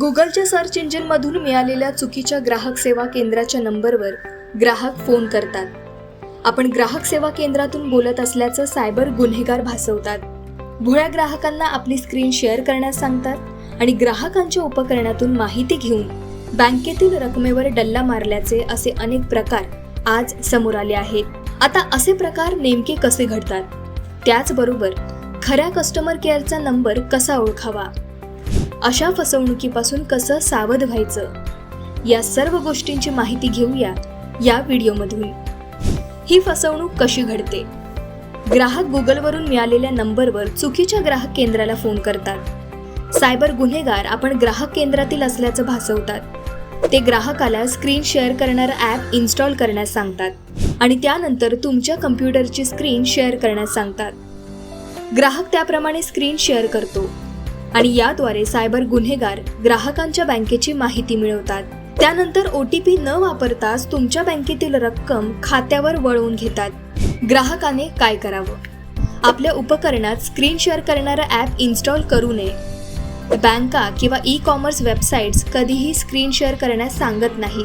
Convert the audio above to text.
गुगलच्या सर्च इंजिनमधून मिळालेल्या चुकीच्या ग्राहक सेवा केंद्राच्या नंबरवर ग्राहक फोन करतात. आपण ग्राहक सेवा केंद्रातून बोलत असल्याचं सायबर गुन्हेगार भासवतात. भुळ्या ग्राहकांना आपली स्क्रीन शेअर करण्यास सांगतात आणि ग्राहकांच्या उपकरणातून माहिती घेऊन बँकेतील रकमेवर डल्ला मारल्याचे असे अनेक प्रकार आज समोर आले आहेत. आता असे प्रकार नेमके कसे घडतात? त्याचबरोबर खऱ्या कस्टमर केअरचा नंबर कसा ओळखावा? अशा फसवणुकीपासून कसं सावध व्हायचं? या सर्व गोष्टींची माहिती घेऊया या व्हिडिओमधून. ही फसवणूक कशी घडते? ग्राहक गुगलवरून मिळालेल्या नंबरवर चुकीच्या ग्राहक केंद्राला फोन करतात. सायबर गुन्हेगार आपण ग्राहक केंद्रातील असल्याचं भासवतात. ते ग्राहकाला स्क्रीन शेअर करणारं ॲप इन्स्टॉल करण्यास सांगतात आणि त्यानंतर तुमच्या कम्प्युटरची स्क्रीन शेअर करण्यास सांगतात. ग्राहक त्याप्रमाणे स्क्रीन शेअर करतो. आणि याद्वारे सायबर गुन्हेगार ग्राहकांच्या बँकेची माहिती मिळवतात. त्यानंतर ओ टी पी न वापरताच तुमच्या बँकेतील रक्कम खात्यावर वळवून घेतात. ग्राहकाने काय करावं? आपल्या उपकरणात स्क्रीन शेअर करणारं ॲप इन्स्टॉल करू नये. बँका किंवा ई कॉमर्स वेबसाईट्स कधीही स्क्रीन शेअर करण्यास सांगत नाही